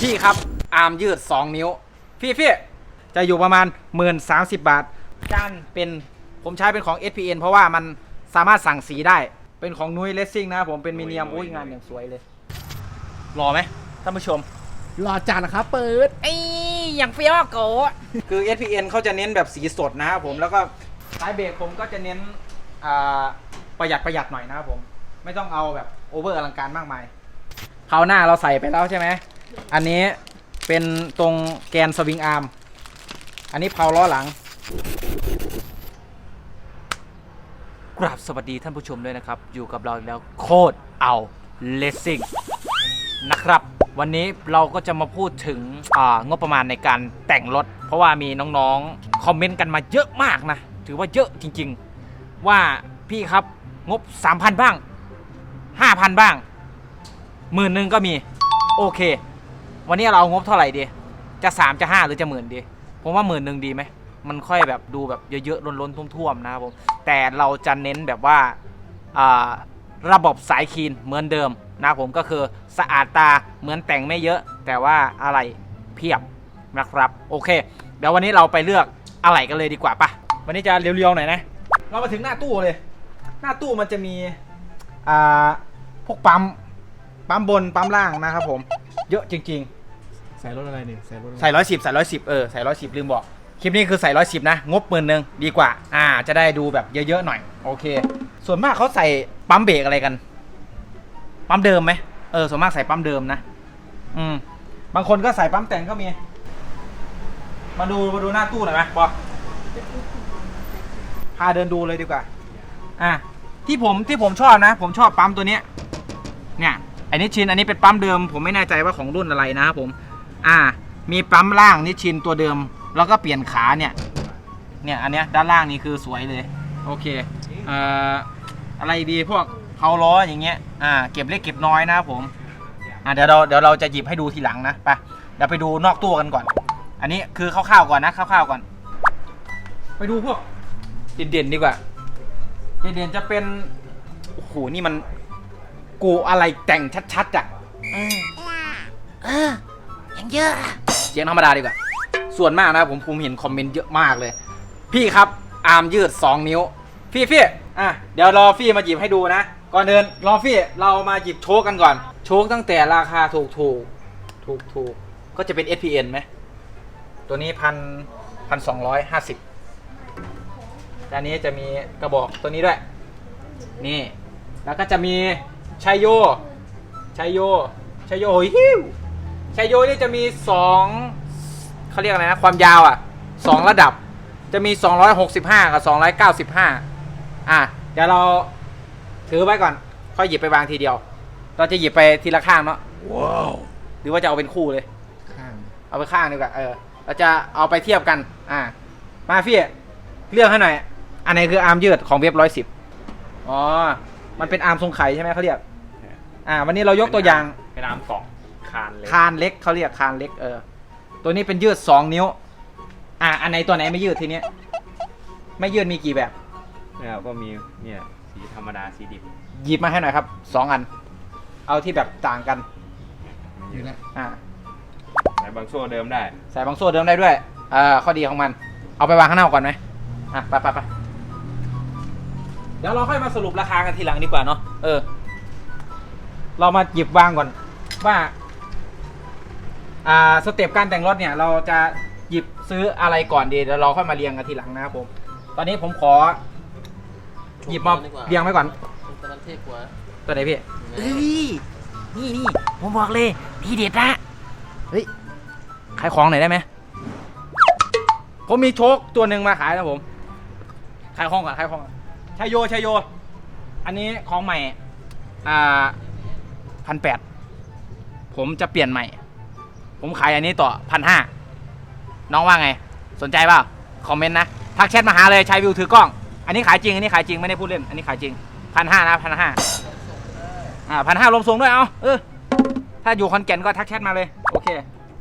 พี่ครับ อาร์มยืด 2 นิ้ว พี่พี่จะอยู่ประมาณหมื่นสาบาท การเป็นผมใช้เป็นของ SPN เพราะว่ามันสามารถสั่งสีได้ เป็นของนุ้ยเลสซิ่งนะครับผมเป็นมีเนียมอุ้ยงานอย่างสวยเลยรอไหมท่านผู้ชม รอจานนะครับ เปิดไอ้อย่างเฟี้ยวอะโกคือ SPN เขาจะเน้นแบบสีสดนะครับผมแล้วก็สายเบรกผมก็จะเน้นอ่าประหยัดประหยัดหน่อยนะครับผม ไม่ต้องเอาแบบโอเวอร์อลังการมากมายคราวหน้าเราใส่ไปแล้วใช่ไหม อันนี้เป็นตรงแกนสวิงอาร์ม อันนี้เพาล้อหลัง กราบสวัสดีท่านผู้ชมด้วยนะครับ อยู่กับเราอีกแล้วโคตรเอาเลสซิ่งนะครับ วันนี้เราก็จะมาพูดถึงงบประมาณในการแต่งรถ เพราะว่ามีน้องๆ คอมเมนต์กันมาเยอะมากนะ ถือว่าเยอะจริงๆ ว่าพี่ครับงบ 3,000 บ้าง 5,000 บ้างหมื่นหนึ่งก็มี โอเค วันนี้เราเอางบเท่าไหร่ดี จะ3จะ5หรือจะหมื่นดี ผมว่าหมื่นหนึ่งดีไหม มันค่อยแบบดูแบบเยอะๆล้นๆท่วมๆนะครับผม แต่เราจะเน้นแบบว่าระบบสายคีนเหมือนเดิมนะครับผมก็คือสะอาดตาเหมือนแต่งไม่เยอะ แต่ว่าอะไรเพียบนะครับ โอเค เดี๋ยววันนี้เราไปเลือกอะไรกันเลยดีกว่าปะวันนี้จะเรียวๆหน่อยนะ เรามาถึงหน้าตู้เลย หน้าตู้มันจะมีพวกปั๊มปั๊มบนปั๊มล่างนะครับผม เยอะจริง ๆ ส่รถอะไรเนี่ยใส่รถอะไรใส่ร้อยสิบใส่ร้อยสิบเออใส่ร้อยสิบลืมบอก คลิปนี้คือใส่ร้อยสิบนะ งบหมื่นหนึ่งดีกว่า อ่า จะได้ดูแบบเยอะๆหน่อย โอเค ส่วนมากเขาใส่ปั๊มเบรกอะไรกัน ปั๊มเดิมไหมเออ ส่วนมากใส่ปั๊มเดิมนะ อืม บางคนก็ใส่ปั๊มแต่งก็มี มาดูมาดูหน้าตู้หน่อยไหมบอพาเดินดูเลยดีกว่า อะ ที่ผมที่ผมชอบนะ ผมชอบปั๊มตัวเนี้ย เนี่ย อันนี้ชิน อันนี้เป็นปั๊มเดิม ผมไม่แน่ใจว่าของรุ่นอะไรนะครับผม อ่า มีปั๊มล่างนิชชินตัวเดิม แล้วก็เปลี่ยนขาเนี่ย เนี่ยอันเนี้ยด้านล่างนี่คือสวยเลย โอเคเอ่ออะไรดีพวกเพาล้ออย่างเงี้ย อ่า เก็บเล็กเก็บน้อยนะครับผม อ่าเดี๋ยวเราเดี๋ยวเราจะหยิบให้ดูทีหลังนะ ไป เดี๋ยวไปดูนอกตู้กันก่อน อันนี้คือคร่าวๆก่อนนะคร่าวๆก่อน ไปดูพวกเด่นๆดีกว่า เด่นๆจะเป็น โอ้โห นี่มัน กูอะไรแต่งชัดๆอะอืมเออ ยังเยอะอะเสียงธรรมดาดีกว่า ส่วนมากนะผมผมเห็นคอมเมนต์เยอะมากเลย พี่ครับอาร์มยืด 2 นิ้ว พี่พี่อะเดี๋ยวรอฟี่มาหยิบให้ดูนะ ก่อนเดินรอฟี่เรามาหยิบโชคกันก่อน โชคตั้งแต่ราคาถูกถูกถูกถูกก็จะเป็น SPN ไหมตัวนี้พันพันสองร้อยห้าสิบด้านนี้จะมีกระบอกตัวนี้ด้วย นี่ แล้วก็จะมีชัยโยชัยโยชัยโยฮิว ชัยโยนี่จะมีสองเขาเรียกอะไรนะ ความยาวอะสองระดับจะมี 265 กับ 295 อะ เดี๋ยวเราถือไว้ก่อน ค่อยหยิบไปวางทีเดียว เราจะหยิบไปทีละข้างเนาะว้าวหรือว่าจะเอาเป็นคู่เลย ข้าง เอาไปข้างดีกว่าเออ เราจะเอาไปเทียบกัน อ่ามาพี่เลือกให้หน่อย อันไหนคืออาร์มยืดของเว็บร้อยสิบอ๋อ มันเป็นอาร์มทรงไข่ใช่ไหมเขาเรียก อ่า วันนี้เรายกตัวอย่างเป็นน้ำกล่อง คานเลยคานเล็กเขาเรียกคานเล็กเออ ตัวนี้เป็นยืดสองนิ้ว อะอันไหนตัวไหนไม่ยืดทีเนี้ยไม่ยืดมีกี่แบบแล้วก็มีเนี่ยสีธรรมดาสีดิบหยิบมาให้หน่อยครับสองอัน เอาที่แบบต่างกันอยู่แล้วอ่าใส่บางโซ่เดิมได้ ใส่บางโซ่เดิมได้ด้วยเอ่าข้อดีของมัน เอาไปวางข้างหน้าก่อนไหมอะไปไปไปเดี๋ยวเราค่อยมาสรุปราคากันทีหลังดีกว่าเนาะเออ เรามาหยิบวางก่อนว่า อ่าสเต็ปการแต่งรถเนี่ยเราจะหยิบซื้ออะไรก่อนดีเดี๋ยวเราค่อยมาเรียงกันทีหลังนะครับผม ตอนนี้ผมขอ หยิบมาเรียงไว้ก่อนตอนนั้นเท่กว่าตัวไหนพี่เฮ้ยนี่นี่ผมบอกเลยทีเด็ดนะเฮ้ยขายของหน่อยได้ไหมผมมีโชคตัวหนึ่งมาขายนะผม ขายของก่อนขายของก่อนชัยโยชัยโย อันนี้ของใหม่ อ่าพันแปดผมจะเปลี่ยนใหม่ ผมขายอันนี้ต่อพันห้าน้องว่าไง สนใจเปล่าคอมเมนต์นะทักแชทมาหาเลยชายวิวถือกล้อง อันนี้ขายจริงอันนี้ขายจริงไม่ได้พูดเล่นอันนี้ขายจริงพันห้านะพันห้าอ่าพันห้าลมทรงด้วยเอาเออถ้าอยู่คอนแก่นก็ทักแชทมาเลยโอเค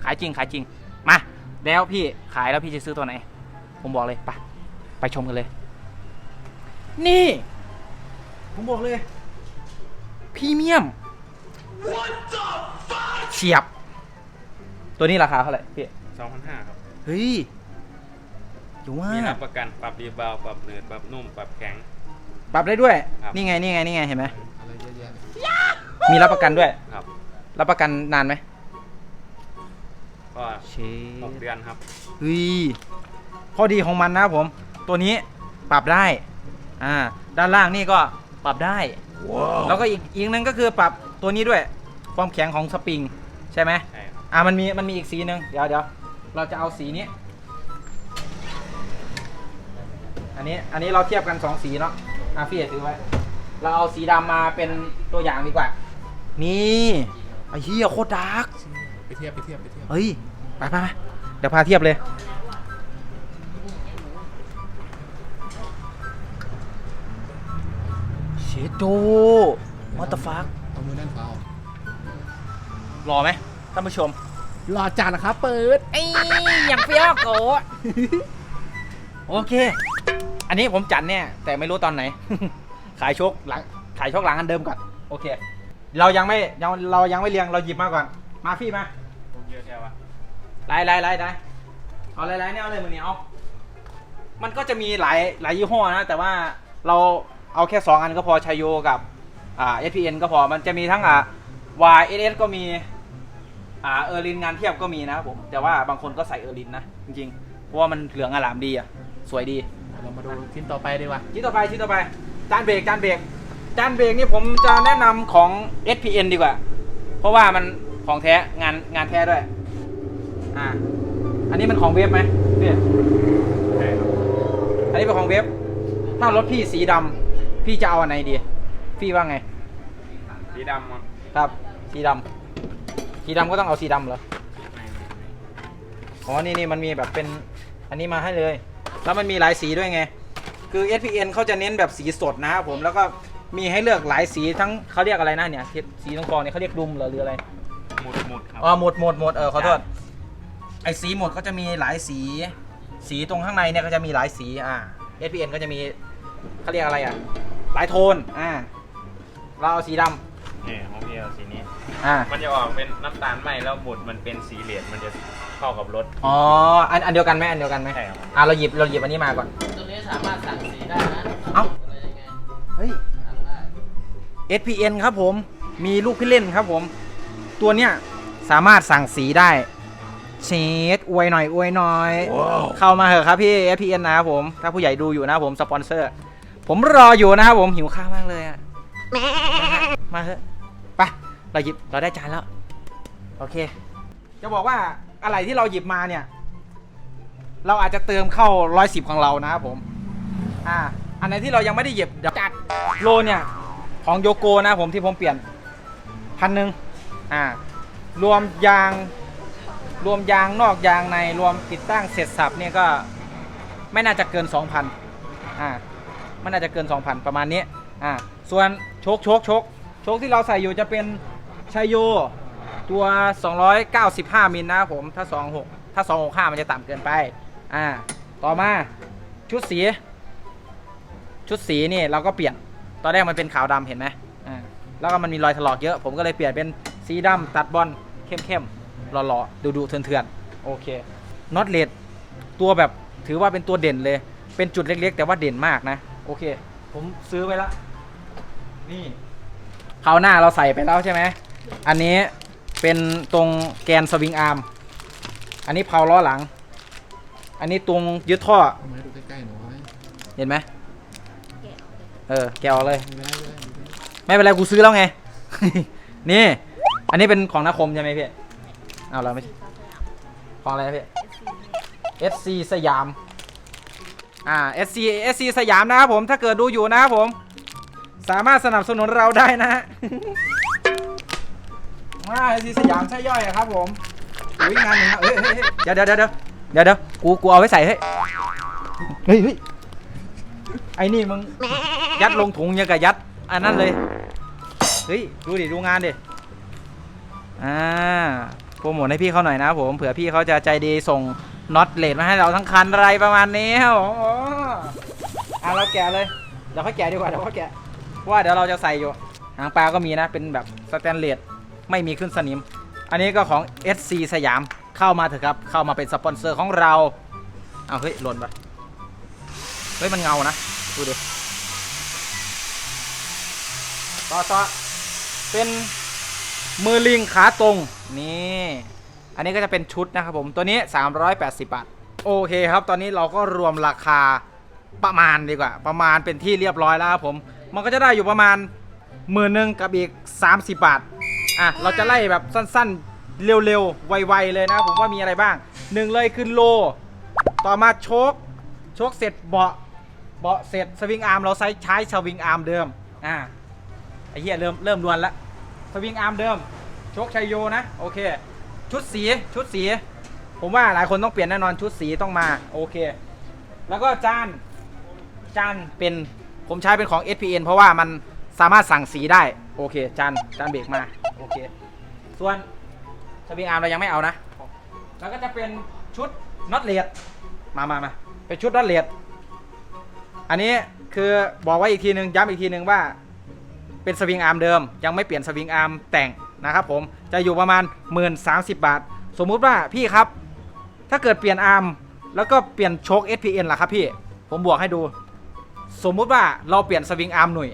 ขายจริงขายจริงมาแล้วพี่ขายแล้วพี่จะซื้อตัวไหน ผมบอกเลยไปไปชมกันเลย นี่ ผมบอกเลยพรีเมียมเฉียบ ตัวนี้ราคาเท่าไหร่พี่2,500ครับ เฮ้ยอยู่ว่ามีรับประกันปรับรีบาวด์ปรับเนืดปรับนุ่มปรับแข็ง ปรับได้ด้วย ครับ นี่ไงนี่ไงนี่ไงเห็นไหมอะไรเยอะแยะเลยมีรับประกันด้วย ครับ รับประกันนานไหมก็เช6เดือนครับ เฮ้ยข้อดีของมันนะครับผม ตัวนี้ปรับได้อ่าด้านล่างนี่ก็ปรับได้ แล้วก็อีกอีกหนึงก็คือปรับตัวนี้ด้วย ความแข็งของสปริงใช่ไหม ใช่ครับ อ่ามันมีมันมีอีกสีหนึ่งเดี๋ยวเดี๋ยวเราจะเอาสีนี้ อันนี้อันนี้เราเทียบกันสองสีเนาะอะพี่ถือไว้ เราเอาสีดำมาเป็นตัวอย่างดีกว่า นี่ไอ้เหี้ยโคตรดาร์กไปเทียบไปเทียบไปเทียบเฮ้ยไปไปไปเดี๋ยวพาเทียบเลย เชโดวัตฟักเอามือนั่นเปล่ารอไหมท่านผู้ชม รอจานนะครับเปิดไอ้อย่างเฟี้ยวโกโอเค อันนี้ผมจัดเนี่ย แต่ไม่รู้ตอนไหน ขายโชคหลัง ขายโชคหลังอันเดิมก่อน โอเค เรายังไม่ยังเรายังไม่เรียง เราหยิบมาก่อน มาพี่มาเยอะแค่วะไล่ไล่ไล่ได้เอาไล่ไล่เนี่ยเอาเลยมือนี้เอา มันก็จะมีหลายหลายยี่ห้อนะ แต่ว่าเราเอาแค่สองอันก็พอชัยโยกับอ่า SPN ก็พอ มันจะมีทั้งอ่า YSS ก็มี อ่าเออร์ลินงานเทียบก็มีนะครับผมแต่ว่าบางคนก็ใส่เออร์ลินนะจริงๆเพราะว่ามันเหลืองอลามดีอะสวยดีเรามาดูชิ้นต่อไปดีกว่าชิ้นต่อไปชิ้นต่อไปจานเบรกจานเบรกจานเบรกนี่ผมจะแนะนำของ SPN ดีกว่า เพราะว่ามันของแท้งานงานแท้ด้วยอ่าอันนี้มันของเวฟไหมพี่ใช่ครับอันนี้เป็นของเวฟถ้ารถพี่สีดำพี่จะเอาอันไหนดี พี่ว่าไง สีดำครับครับสีดำ สีดำก็ต้องเอาสีดำเหรออ๋อ นี่นี่มันมีแบบเป็นอันนี้มาให้เลย แล้วมันมีหลายสีด้วยไง คือ SPN เขาจะเน้นแบบสีสดนะครับผม แล้วก็มีให้เลือกหลายสีทั้งเขาเรียกอะไรนะเนี่ย สีตรงกองเนี่ยเขาเรียกดุมเหรอหรืออะไร หมุดหมุดครับ อ๋อ หมดหมดหมดเออ ขอโทษ ไอสีหมดก็จะมีหลายสี สีตรงข้างในเนี่ยก็จะมีหลายสี อ่า SPN ก็จะมีเขาเรียกอะไรอะ หลายโทน อ่า เราเอาสีด นี่ของพี่เอาสีนี้ำอ่ามันจะออกเป็นน้ำตาลไหมแล้วหมุดมันเป็นสีเหลืองมันจะเข้ากับรถอ๋ออันอันเดียวกันไหมอันเดียวกันไหมใช่ครับอ่าเราหยิบเราหยิบอันนี้มาก่อน ตัวนี้สามารถสั่งสีได้นะเอ้าอะไรยังไงเฮ้ย สั่งได้ SPN ครับผม มีลูกพี่เล่นครับผม ตัวเนี้ยสามารถสั่งสีได้ เชดอวยหน่อยอวยหน่อย เข้ามาเหอะครับพี่ SPN นะครับผม ถ้าผู้ใหญ่ดูอยู่นะครับผม สปอนเซอร์ ผมรออยู่นะครับผมหิวข้าวมากเลยอะมาเถอะไป เราหยิบเราได้จานแล้ว โอเค จะบอกว่าอะไรที่เราหยิบมาเนี่ย เราอาจจะเติมเข้าร้อยสิบของเรานะครับผม อ่า อันไหนที่เรายังไม่ได้หยิบเดี๋ยวจัดโลเนี่ย ของโยโกนะผมที่ผมเปลี่ยนพันหนึ่งอ่า รวมยาง รวมยางนอกยางในรวมติดตั้งเสร็จสับเนี่ยก็ไม่น่าจะเกิน 2,000อ่าไม่น่าจะเกิน 2,000 ประมาณนี้อ่าส่วนโชคโชคโชคโชคที่เราใส่อยู่จะเป็น ชัยโย ตัว 295 มิลนะครับผม ถ้า 26 ถ้า 265 มันจะต่ำเกินไป อ่า ต่อมาชุดสี ชุดสีนี่เราก็เปลี่ยน ตอนแรกมันเป็นขาวดำเห็นไหมอ่า แล้วก็มันมีรอยถลอกเยอะ ผมก็เลยเปลี่ยนเป็นสีดำตัดบอลเข้มๆหล่อๆดูๆเถื่อนๆ โอเค น็อตเลดตัวแบบถือว่าเป็นตัวเด่นเลย เป็นจุดเล็กๆ แต่ว่าเด่นมากนะ โอเค ผมซื้อไว้ละ นี่คราวหน้าเราใส่ไปแล้วใช่ไหม อันนี้เป็นตรงแกนสวิงอาร์ม อันนี้เพาล้อหลัง อันนี้ตรงยึดท่อ เอามาให้ดูใกล้ๆหน่อยเห็นไหมเออ แกะออกเลย ไม่ได้เลยไม่เป็นไรกูซื้อแล้วไง นี่ อันนี้เป็นของนาคมใช่ไหมพี่ เอาเราไม่ใช่ของอะไรนะพี่ SC สยาม อ่า SC SC สยามนะครับผม ถ้าเกิดดูอยู่นะครับผม สามารถสนับสนุนเราได้นะฮะ มา SC สยามใช่ย่อยอะครับผมอุ้ยงานหนึ่งนะเฮ้ยเฮ้ยเฮ้ยเดี๋ยวเดี๋ยวเดี๋ยวเดี๋ยวเดี๋ยวกูกูเอาไว้ใส่เฮ้ยเฮ้ยเฮ้ยไอ้นี่มึงยัดลงถุงยังกับยัดอันนั้นเลยเฮ้ยดูดิดูงานดิอ่าโปรโมทให้พี่เขาหน่อยนะครับผมเผื่อพี่เขาจะใจดีส่งน็อตเลดมาให้เราทั้งคันอะไรประมาณนี้ครับผมอ๋ออะเราแกะเลยเดี๋ยวค่อยแกะดีกว่าเดี๋ยวค่อยแกะเพราะว่าเดี๋ยวเราจะใส่อยู่หางปลาก็มีนะเป็นแบบสแตนเลส ไม่มีขึ้นสนิม อันนี้ก็ของ SC สยามเข้ามาเถอะครับ เข้ามาเป็นสปอนเซอร์ของเราเอาเฮ้ยหล่นปะเฮ้ยมันเงานะดูดิต่อต่อเป็นมือลิงขาตรงนี่อันนี้ก็จะเป็นชุดนะครับผมตัวนี้ 380 บาท โอเคครับ ตอนนี้เราก็รวมราคาประมาณดีกว่า ประมาณเป็นที่เรียบร้อยแล้วครับผม มันก็จะได้อยู่ประมาณหมื่นหนึ่งกับอีก 30 บาท อะเราจะไล่แบบสั้นๆ เร็วๆ ไวๆ เลยนะผมว่ามีอะไรบ้างหนึ่งเลยคือโล ต่อมาโชคโชคเสร็จเบาะเบาะเสร็จสวิงอาร์มเราใช้ใช้สวิงอาร์มเดิมอ่าไอ้เหี้ยเริ่มเริ่มดวนละสวิงอาร์มเดิม โชคชัยโยนะโอเค ชุดสีชุดสี ผมว่าหลายคนต้องเปลี่ยนแน่นอนชุดสีต้องมาโอเค แล้วก็จานจานเป็นผมใช้เป็นของ SPN เพราะว่ามันสามารถสั่งสีได้ โอเคจานจานเบรกมา โอเค ส่วนสวิงอาร์มเรายังไม่เอานะ แล้วก็จะเป็นชุดน็อตเลดมามามาเป็นชุดน็อตเลดอันนี้คือบอกไว้อีกทีนึงย้ำอีกทีนึงว่า เป็นสวิงอาร์มเดิม ยังไม่เปลี่ยนสวิงอาร์มแต่งนะครับผมจะอยู่ประมาณ 1 0 3 0 บาท สมมุติว่าพี่ครับ ถ้าเกิดเปลี่ยนอาร์มแล้วก็เปลี่ยนโชค SPN ล่ะครับพี่ ผมบวกให้ดู สมมุติว่าเราเปลี่ยนสวิงอาร์มหน่วย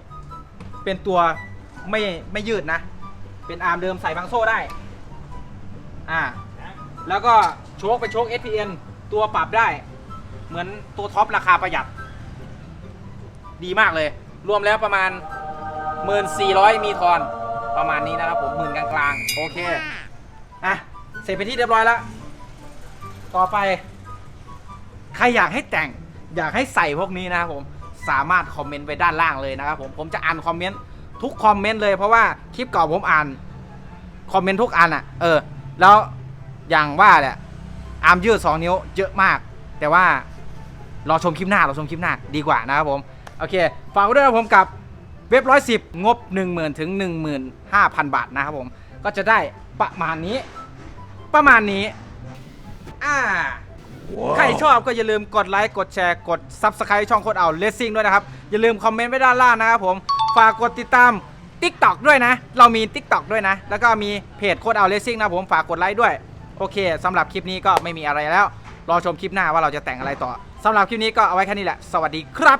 เป็นตัวไม่ไม่ยืดนะ เป็นอาร์มเดิมใส่บางโซ่ได้ อ่า แล้วก็โชคไปโชค SPN ตัวปรับได้ เหมือนตัวท็อปราคาประหยัด ดีมากเลย รวมแล้วประมาณ 1,400 มีทอน ประมาณนี้นะครับผมหมื่นกลางๆ โอเค อะ เสร็จไปที่เรียบร้อยแล้ว ต่อไป ใครอยากให้แต่งอยากให้ใส่พวกนี้นะครับผม สามารถคอมเมนต์ไว้ด้านล่างเลยนะครับผม ผมจะอ่านคอมเมนต์ ทุกคอมเมนต์เลยเพราะว่าคลิปเก่าผมอ่านคอมเมนต์ทุกอันอะ เออ แล้วอย่างว่าแหละอาร์มยืด2นิ้วเยอะมาก แต่ว่ารอชมคลิปหน้ารอชมคลิปหน้าดีกว่านะครับผม โอเคฝากไว้ด้วยนะผมกับเว็บร้อยสิบงบ 1 0,000ถึง15,000 บาทนะครับผม ก็จะได้ประมาณนี้ ประมาณนี้ อ่า ใครชอบก็อย่าลืมกดไลค์กดแชร์กด Subscribe ช่องโคดเอาเลสซิ่งด้วยนะครับ อย่าลืมคอมเมนต์ไว้ด้านล่างนะครับผม ฝากกดติดตาม TikTok ด้วยนะ เรามี TikTok ด้วยนะ แล้วก็มีเพจโคดเอาเลสซิ่งนะผมฝากกดไลค์ด้วย โอเคสำหรับคลิปนี้ก็ไม่มีอะไรแล้ว รอชมคลิปหน้าว่าเราจะแต่งอะไรต่อสำหรับคลิปนี้ก็เอาไว้แค่นี้แหละ สวัสดีครับ